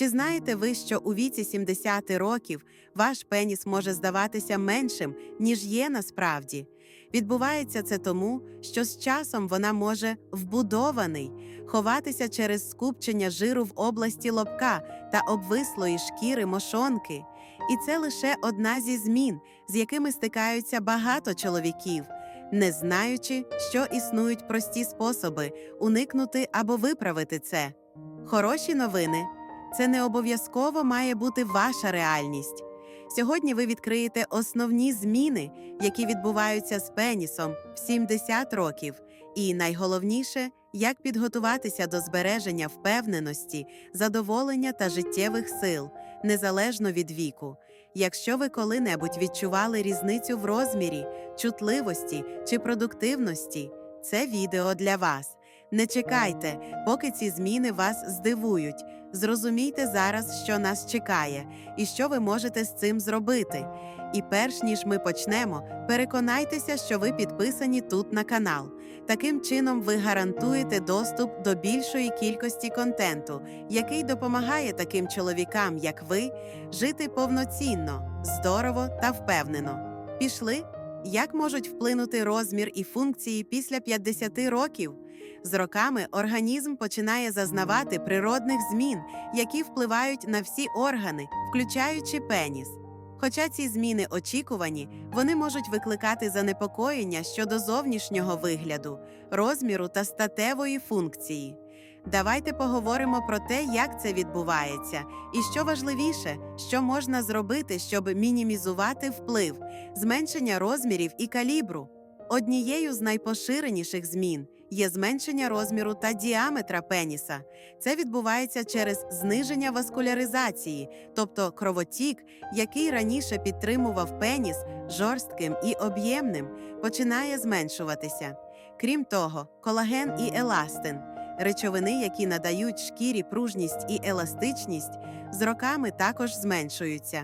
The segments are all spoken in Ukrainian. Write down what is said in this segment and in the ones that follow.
Чи знаєте ви, що у віці 70 років ваш пеніс може здаватися меншим, ніж є насправді? Відбувається це тому, що з часом вона може вбудований, ховатися через скупчення жиру в області лобка та обвислої шкіри мошонки. І це лише одна зі змін, з якими стикаються багато чоловіків, не знаючи, що існують прості способи уникнути або виправити це. Хороші новини це не обов'язково має бути ваша реальність. Сьогодні ви відкриєте основні зміни, які відбуваються з пенісом в 70 років, і найголовніше, як підготуватися до збереження впевненості, задоволення та життєвих сил, незалежно від віку. Якщо ви коли-небудь відчували різницю в розмірі, чутливості чи продуктивності, це відео для вас. Не чекайте, поки ці зміни вас здивують. Зрозумійте зараз, що нас чекає, і що ви можете з цим зробити. І перш ніж ми почнемо, переконайтеся, що ви підписані тут на канал. Таким чином, ви гарантуєте доступ до більшої кількості контенту, який допомагає таким чоловікам, як ви, жити повноцінно, здорово та впевнено. Пішли? Як можуть вплинути розмір і функції після 50 років? З роками організм починає зазнавати природних змін, які впливають на всі органи, включаючи пеніс. Хоча ці зміни очікувані, вони можуть викликати занепокоєння щодо зовнішнього вигляду, розміру та статевої функції. Давайте поговоримо про те, як це відбувається, і що важливіше, що можна зробити, щоб мінімізувати вплив, зменшення розмірів і калібру. Однією з найпоширеніших змін є зменшення розміру та діаметра пеніса. Це відбувається через зниження васкуляризації, тобто кровотік, який раніше підтримував пеніс жорстким і об'ємним, починає зменшуватися. Крім того, колаген і еластин речовини, які надають шкірі пружність і еластичність, з роками також зменшуються.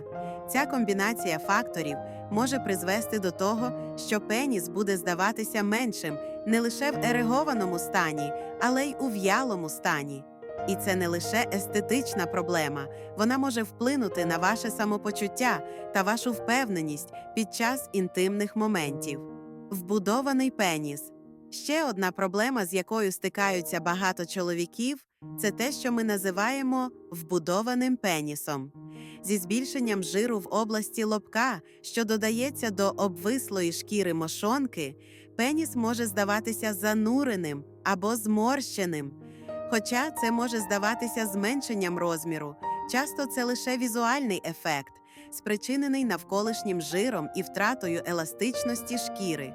Ця комбінація факторів може призвести до того, що пеніс буде здаватися меншим не лише в ерегованому стані, але й у в'ялому стані. І це не лише естетична проблема, вона може вплинути на ваше самопочуття та вашу впевненість під час інтимних моментів. Вбудований пеніс ще одна проблема, з якою стикаються багато чоловіків, це те, що ми називаємо вбудованим пенісом. Зі збільшенням жиру в області лобка, що додається до обвислої шкіри мошонки, пеніс може здаватися зануреним або зморщеним. Хоча це може здаватися зменшенням розміру, часто це лише візуальний ефект, спричинений навколишнім жиром і втратою еластичності шкіри.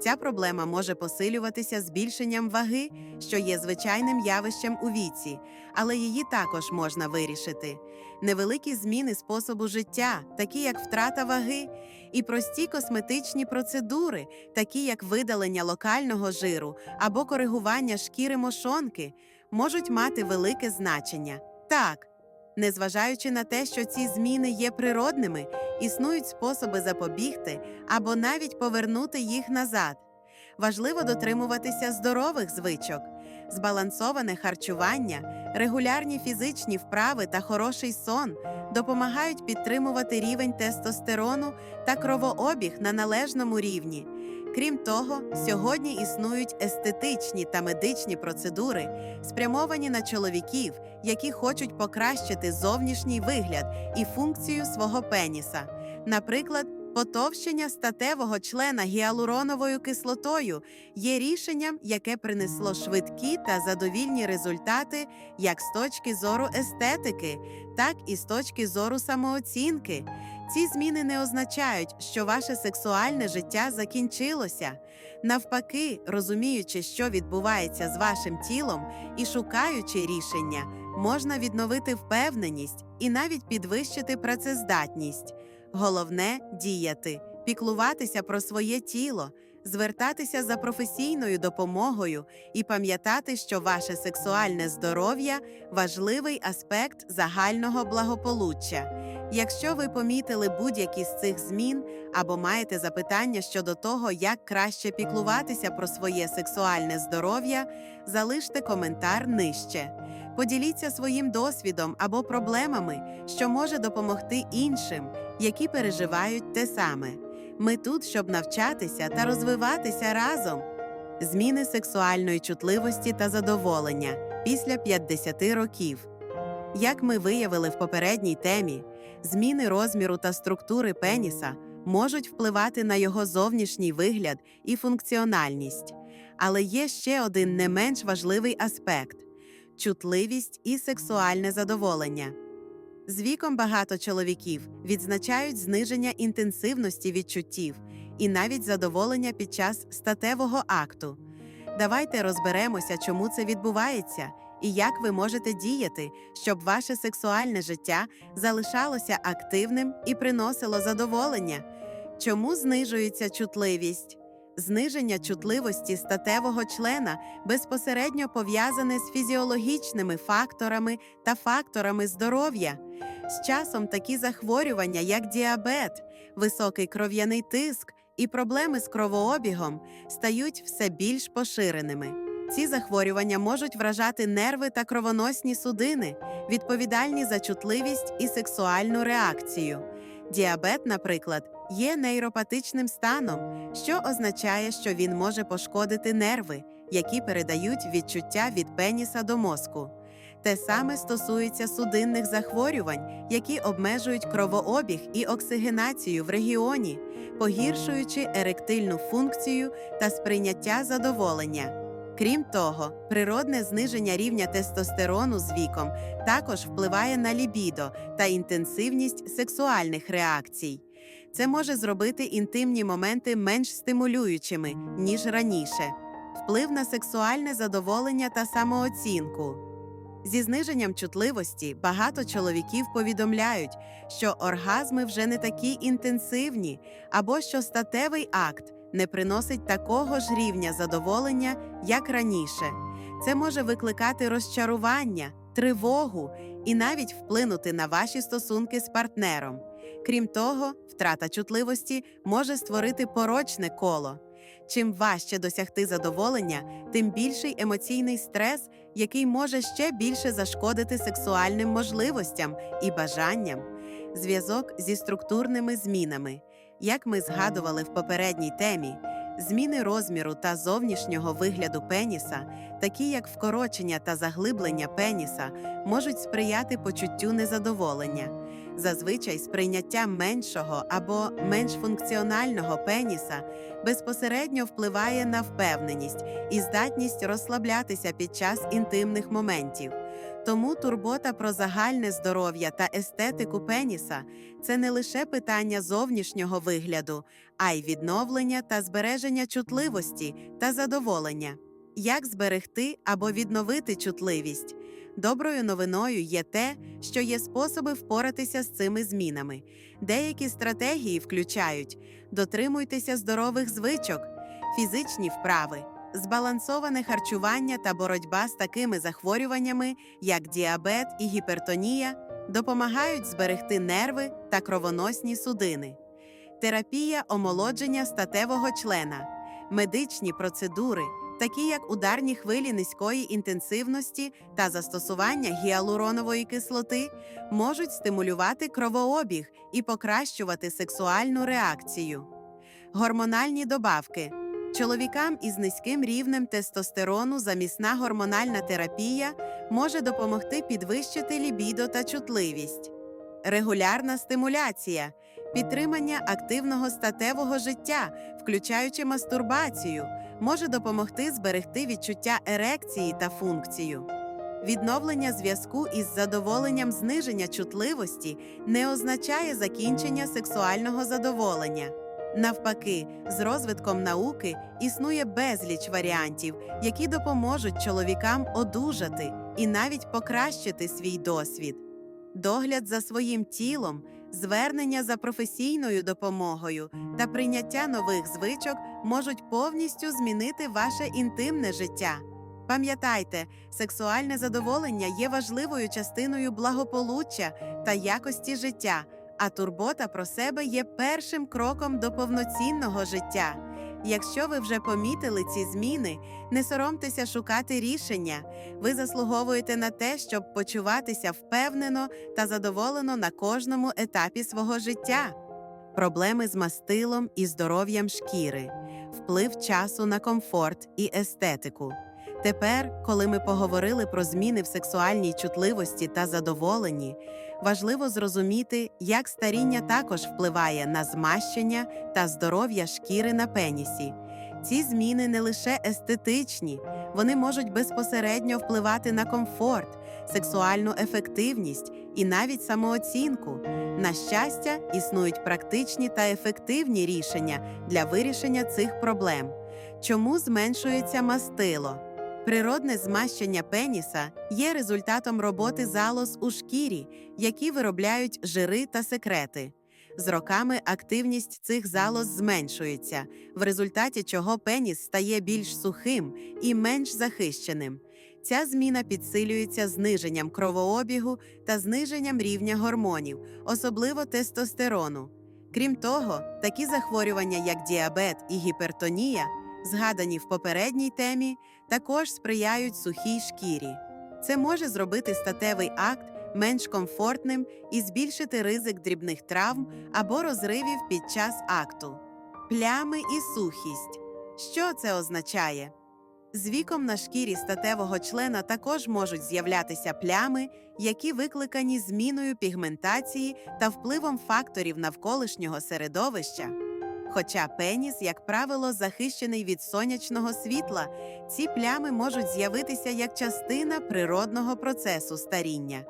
Ця проблема може посилюватися збільшенням ваги, що є звичайним явищем у віці, але її також можна вирішити. Невеликі зміни способу життя, такі як втрата ваги, і прості косметичні процедури, такі як видалення локального жиру або коригування шкіри мошонки, можуть мати велике значення. Так, незважаючи на те, що ці зміни є природними, існують способи запобігти або навіть повернути їх назад. Важливо дотримуватися здорових звичок, збалансоване харчування, регулярні фізичні вправи та хороший сон допомагають підтримувати рівень тестостерону та кровообіг на належному рівні. Крім того, сьогодні існують естетичні та медичні процедури, спрямовані на чоловіків, які хочуть покращити зовнішній вигляд і функцію свого пеніса. Наприклад, потовщення статевого члена гіалуроновою кислотою є рішенням, яке принесло швидкі та задовільні результати як з точки зору естетики, так і з точки зору самооцінки. Ці зміни не означають, що ваше сексуальне життя закінчилося. Навпаки, розуміючи, що відбувається з вашим тілом і шукаючи рішення, можна відновити впевненість і навіть підвищити працездатність. Головне діяти, піклуватися про своє тіло, звертатися за професійною допомогою і пам'ятати, що ваше сексуальне здоров'я важливий аспект загального благополуччя. Якщо ви помітили будь-які з цих змін або маєте запитання щодо того, як краще піклуватися про своє сексуальне здоров'я, залиште коментар нижче. Поділіться своїм досвідом або проблемами, що може допомогти іншим, які переживають те саме. Ми тут, щоб навчатися та розвиватися разом. Зміни сексуальної чутливості та задоволення після 50 років. Як ми виявили в попередній темі, зміни розміру та структури пеніса можуть впливати на його зовнішній вигляд і функціональність. Але є ще один не менш важливий аспект чутливість і сексуальне задоволення. З віком багато чоловіків відзначають зниження інтенсивності відчуттів і навіть задоволення під час статевого акту. Давайте розберемося, чому це відбувається і як ви можете діяти, щоб ваше сексуальне життя залишалося активним і приносило задоволення. Чому знижується чутливість? Зниження чутливості статевого члена безпосередньо пов'язане з фізіологічними факторами та факторами здоров'я. З часом такі захворювання, як діабет, високий кров'яний тиск і проблеми з кровообігом, стають все більш поширеними. Ці захворювання можуть вражати нерви та кровоносні судини, відповідальні за чутливість і сексуальну реакцію. Діабет, наприклад, є нейропатичним станом, що означає, що він може пошкодити нерви, які передають відчуття від пеніса до мозку. Те саме стосується судинних захворювань, які обмежують кровообіг і оксигенацію в регіоні, погіршуючи еректильну функцію та сприйняття задоволення. Крім того, природне зниження рівня тестостерону з віком також впливає на лібідо та інтенсивність сексуальних реакцій. Це може зробити інтимні моменти менш стимулюючими, ніж раніше, вплив на сексуальне задоволення та самооцінку. Зі зниженням чутливості багато чоловіків повідомляють, що оргазми вже не такі інтенсивні, або що статевий акт не приносить такого ж рівня задоволення, як раніше. Це може викликати розчарування, тривогу і навіть вплинути на ваші стосунки з партнером. Крім того, втрата чутливості може створити порочне коло. Чим важче досягти задоволення, тим більший емоційний стрес, який може ще більше зашкодити сексуальним можливостям і бажанням. Зв'язок зі структурними змінами. Як ми згадували в попередній темі, зміни розміру та зовнішнього вигляду пеніса, такі як вкорочення та заглиблення пеніса, можуть сприяти почуттю незадоволення. Зазвичай сприйняття меншого або менш функціонального пеніса безпосередньо впливає на впевненість і здатність розслаблятися під час інтимних моментів. Тому турбота про загальне здоров'я та естетику пеніса це не лише питання зовнішнього вигляду, а й відновлення та збереження чутливості та задоволення. Як зберегти або відновити чутливість? Доброю новиною є те, що є способи впоратися з цими змінами. Деякі стратегії включають дотримуйтеся здорових звичок, фізичні вправи, збалансоване харчування та боротьба з такими захворюваннями, як діабет і гіпертонія, допомагають зберегти нерви та кровоносні судини, терапія омолодження статевого члена, медичні процедури такі як ударні хвилі низької інтенсивності та застосування гіалуронової кислоти, можуть стимулювати кровообіг і покращувати сексуальну реакцію. Гормональні добавки. Чоловікам із низьким рівнем тестостерону замісна гормональна терапія може допомогти підвищити лібідо та чутливість. Регулярна стимуляція, підтримання активного статевого життя, включаючи мастурбацію, може допомогти зберегти відчуття ерекції та функцію. Відновлення зв'язку із задоволенням зниження чутливості не означає закінчення сексуального задоволення. Навпаки, з розвитком науки існує безліч варіантів, які допоможуть чоловікам одужати і навіть покращити свій досвід. Догляд за своїм тілом, звернення за професійною допомогою та прийняття нових звичок можуть повністю змінити ваше інтимне життя. Пам'ятайте, сексуальне задоволення є важливою частиною благополуччя та якості життя, а турбота про себе є першим кроком до повноцінного життя. Якщо ви вже помітили ці зміни, не соромтеся шукати рішення. Ви заслуговуєте на те, щоб почуватися впевнено та задоволено на кожному етапі свого життя. Проблеми з мастилом і здоров'ям шкіри, вплив часу на комфорт і естетику. Тепер, коли ми поговорили про зміни в сексуальній чутливості та задоволенні, важливо зрозуміти, як старіння також впливає на змащення та здоров'я шкіри на пенісі. Ці зміни не лише естетичні, вони можуть безпосередньо впливати на комфорт, сексуальну ефективність і навіть самооцінку. На щастя, існують практичні та ефективні рішення для вирішення цих проблем. Чому зменшується мастило? Природне змащення пеніса є результатом роботи залоз у шкірі, які виробляють жири та секрети. З роками активність цих залоз зменшується, в результаті чого пеніс стає більш сухим і менш захищеним. Ця зміна підсилюється зниженням кровообігу та зниженням рівня гормонів, особливо тестостерону. Крім того, такі захворювання, як діабет і гіпертонія, згадані в попередній темі, також сприяють сухій шкірі. Це може зробити статевий акт менш комфортним і збільшити ризик дрібних травм або розривів під час акту. Плями і сухість. Що це означає? З віком на шкірі статевого члена також можуть з'являтися плями, які викликані зміною пігментації та впливом факторів навколишнього середовища. Хоча пеніс, як правило, захищений від сонячного світла, ці плями можуть з'явитися як частина природного процесу старіння.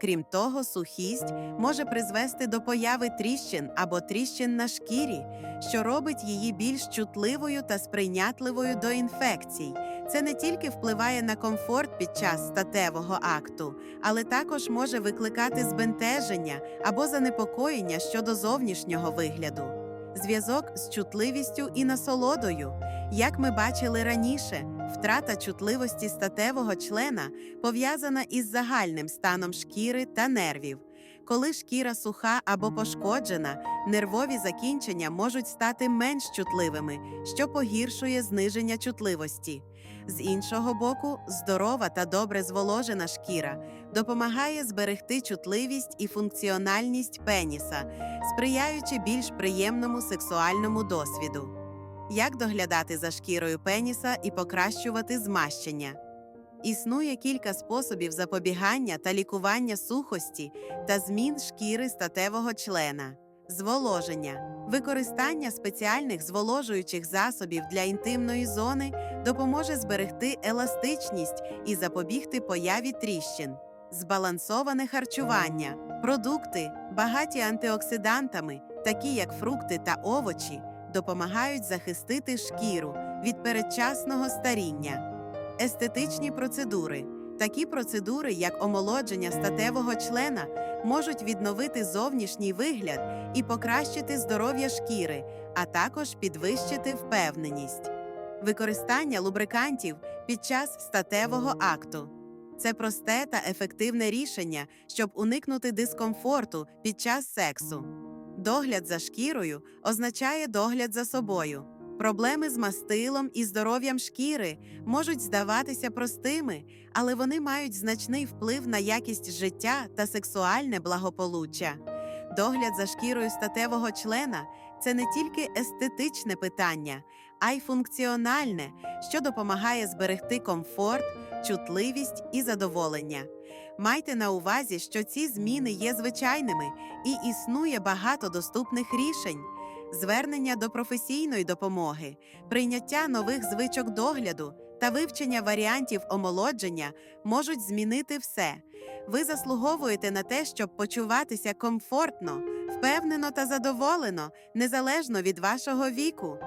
Крім того, сухість може призвести до появи тріщин або тріщин на шкірі, що робить її більш чутливою та сприйнятливою до інфекцій. Це не тільки впливає на комфорт під час статевого акту, але також може викликати збентеження або занепокоєння щодо зовнішнього вигляду. Зв'язок з чутливістю і насолодою. Як ми бачили раніше, втрата чутливості статевого члена пов'язана із загальним станом шкіри та нервів. Коли шкіра суха або пошкоджена, нервові закінчення можуть стати менш чутливими, що погіршує зниження чутливості. З іншого боку, здорова та добре зволожена шкіра допомагає зберегти чутливість і функціональність пеніса, сприяючи більш приємному сексуальному досвіду. Як доглядати за шкірою пеніса і покращувати змащення? Існує кілька способів запобігання та лікування сухості та змін шкіри статевого члена, зволоження, використання спеціальних зволожуючих засобів для інтимної зони допоможе зберегти еластичність і запобігти появі тріщин, збалансоване харчування, продукти, багаті антиоксидантами, такі як фрукти та овочі, допомагають захистити шкіру від передчасного старіння. Естетичні процедури. Такі процедури, як омолодження статевого члена, можуть відновити зовнішній вигляд і покращити здоров'я шкіри, а також підвищити впевненість. Використання лубрикантів під час статевого акту. Це просте та ефективне рішення, щоб уникнути дискомфорту під час сексу. Догляд за шкірою означає догляд за собою. Проблеми з мастилом і здоров'ям шкіри можуть здаватися простими, але вони мають значний вплив на якість життя та сексуальне благополуччя. Догляд за шкірою статевого члена це не тільки естетичне питання, а й функціональне, що допомагає зберегти комфорт, чутливість і задоволення. Майте на увазі, що ці зміни є звичайними і існує багато доступних рішень звернення до професійної допомоги, прийняття нових звичок догляду та вивчення варіантів омолодження можуть змінити все. Ви заслуговуєте на те, щоб почуватися комфортно, впевнено та задоволено, незалежно від вашого віку.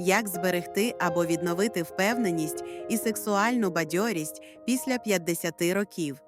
Як зберегти або відновити впевненість і сексуальну бадьорість після 50 років?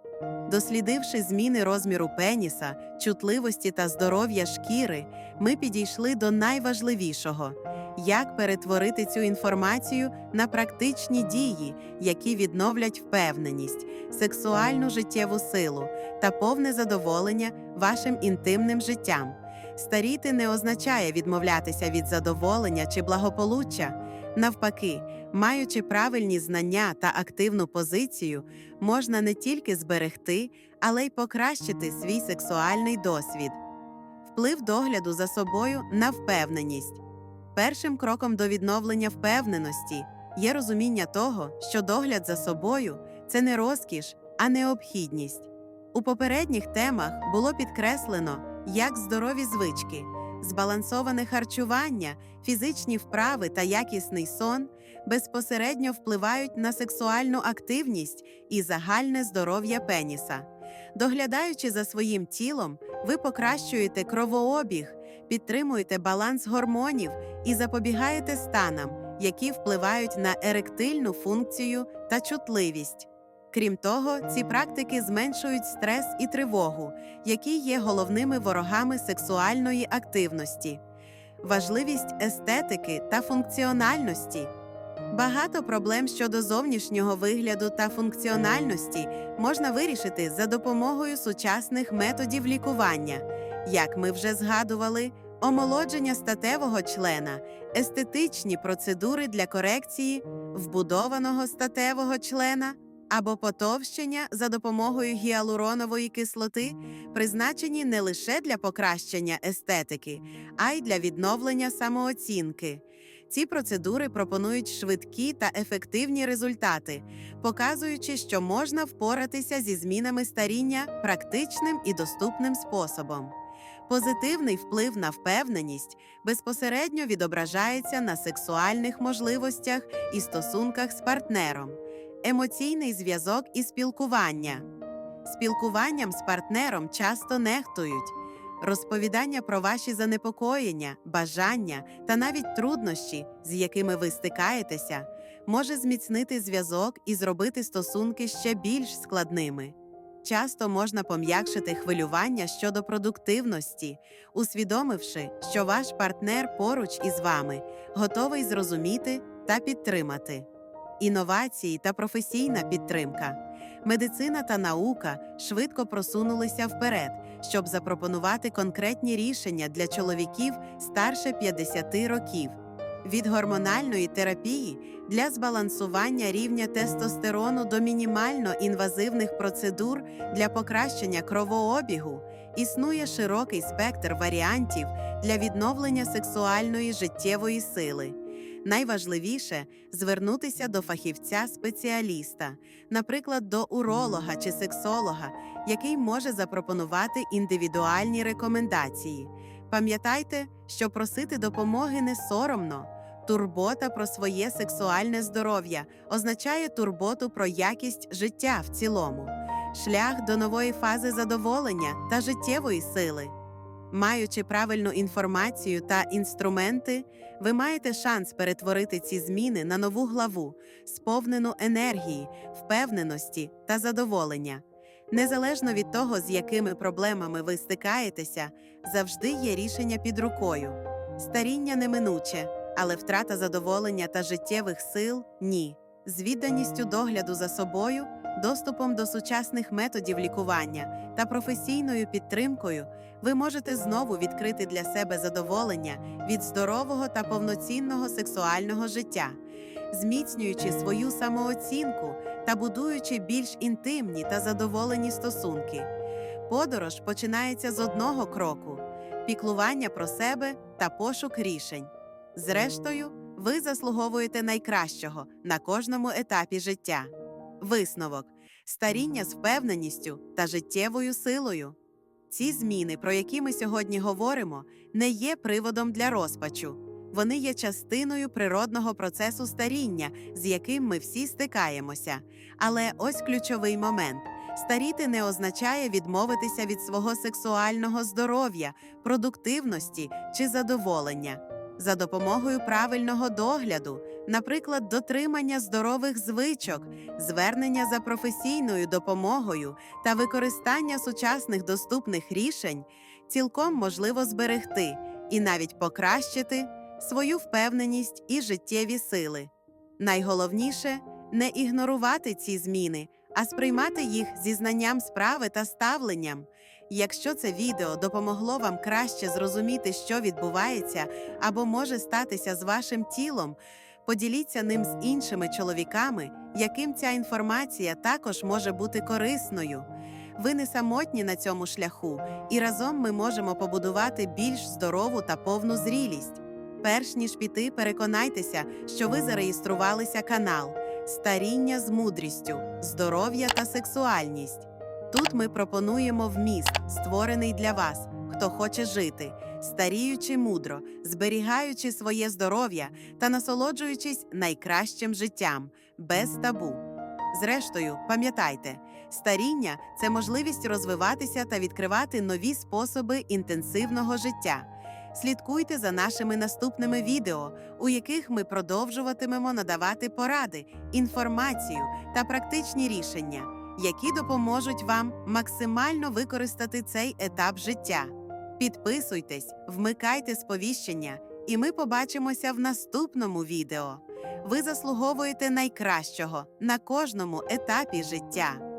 Дослідивши зміни розміру пеніса, чутливості та здоров'я шкіри, ми підійшли до найважливішого як перетворити цю інформацію на практичні дії, які відновлять впевненість, сексуальну життєву силу та повне задоволення вашим інтимним життям. Старіти не означає відмовлятися від задоволення чи благополуччя. Навпаки, маючи правильні знання та активну позицію, можна не тільки зберегти, але й покращити свій сексуальний досвід. Вплив догляду за собою на впевненість. Першим кроком до відновлення впевненості є розуміння того, що догляд за собою це не розкіш, а необхідність. У попередніх темах було підкреслено, як здорові звички, збалансоване харчування, фізичні вправи та якісний сон безпосередньо впливають на сексуальну активність і загальне здоров'я пеніса. Доглядаючи за своїм тілом, ви покращуєте кровообіг, підтримуєте баланс гормонів і запобігаєте станам, які впливають на еректильну функцію та чутливість. Крім того, ці практики зменшують стрес і тривогу, які є головними ворогами сексуальної активності, важливість естетики та функціональності. Багато проблем щодо зовнішнього вигляду та функціональності можна вирішити за допомогою сучасних методів лікування, як ми вже згадували, омолодження статевого члена, естетичні процедури для корекції вбудованого статевого члена або потовщення за допомогою гіалуронової кислоти, призначені не лише для покращення естетики, а й для відновлення самооцінки. Ці процедури пропонують швидкі та ефективні результати, показуючи, що можна впоратися зі змінами старіння практичним і доступним способом. Позитивний вплив на впевненість безпосередньо відображається на сексуальних можливостях і стосунках з партнером, емоційний зв'язок і спілкування. Спілкуванням з партнером часто нехтують. Розповідання про ваші занепокоєння, бажання та навіть труднощі, з якими ви стикаєтеся, може зміцнити зв'язок і зробити стосунки ще більш складними. Часто можна пом'якшити хвилювання щодо продуктивності, усвідомивши, що ваш партнер поруч із вами готовий зрозуміти та підтримати. Інновації та професійна підтримка. Медицина та наука швидко просунулися вперед, щоб запропонувати конкретні рішення для чоловіків старше 50 років. Від гормональної терапії для збалансування рівня тестостерону до мінімально інвазивних процедур для покращення кровообігу існує широкий спектр варіантів для відновлення сексуальної життєвої сили. Найважливіше звернутися до фахівця-спеціаліста, наприклад, до уролога чи сексолога, який може запропонувати індивідуальні рекомендації. Пам'ятайте, що просити допомоги не соромно. Турбота про своє сексуальне здоров'я означає турботу про якість життя в цілому, шлях до нової фази задоволення та життєвої сили. Маючи правильну інформацію та інструменти, ви маєте шанс перетворити ці зміни на нову главу, сповнену енергії, впевненості та задоволення. Незалежно від того, з якими проблемами ви стикаєтеся, завжди є рішення під рукою. Старіння неминуче, але втрата задоволення та життєвих сил ні. З відданістю догляду за собою, доступом до сучасних методів лікування та професійною підтримкою ви можете знову відкрити для себе задоволення від здорового та повноцінного сексуального життя, зміцнюючи свою самооцінку та будуючи більш інтимні та задоволені стосунки. Подорож починається з одного кроку піклування про себе та пошук рішень. Зрештою, ви заслуговуєте найкращого на кожному етапі життя. Висновок старіння з впевненістю та життєвою силою. Ці зміни, про які ми сьогодні говоримо, не є приводом для розпачу. Вони є частиною природного процесу старіння, з яким ми всі стикаємося. Але ось ключовий момент: старіти не означає відмовитися від свого сексуального здоров'я, продуктивності чи задоволення. За допомогою правильного догляду, наприклад, дотримання здорових звичок, звернення за професійною допомогою та використання сучасних доступних рішень, цілком можливо зберегти і навіть покращити свою впевненість і життєві сили. Найголовніше не ігнорувати ці зміни, а сприймати їх зі знанням справи та ставленням. Якщо це відео допомогло вам краще зрозуміти, що відбувається або може статися з вашим тілом, поділіться ним з іншими чоловіками, яким ця інформація також може бути корисною. Ви не самотні на цьому шляху, і разом ми можемо побудувати більш здорову та повну зрілість. Перш ніж піти, переконайтеся, що ви зареєструвалися канал Старіння з мудрістю, здоров'я та сексуальність. Тут ми пропонуємо вміст, створений для вас, хто хоче жити, старіючи мудро, зберігаючи своє здоров'я та насолоджуючись найкращим життям, без табу. Зрештою, пам'ятайте, старіння це можливість розвиватися та відкривати нові способи інтенсивного життя. Слідкуйте за нашими наступними відео, у яких ми продовжуватимемо надавати поради, інформацію та практичні рішення, які допоможуть вам максимально використати цей етап життя. Підписуйтесь, вмикайте сповіщення, і ми побачимося в наступному відео. Ви заслуговуєте найкращого на кожному етапі життя.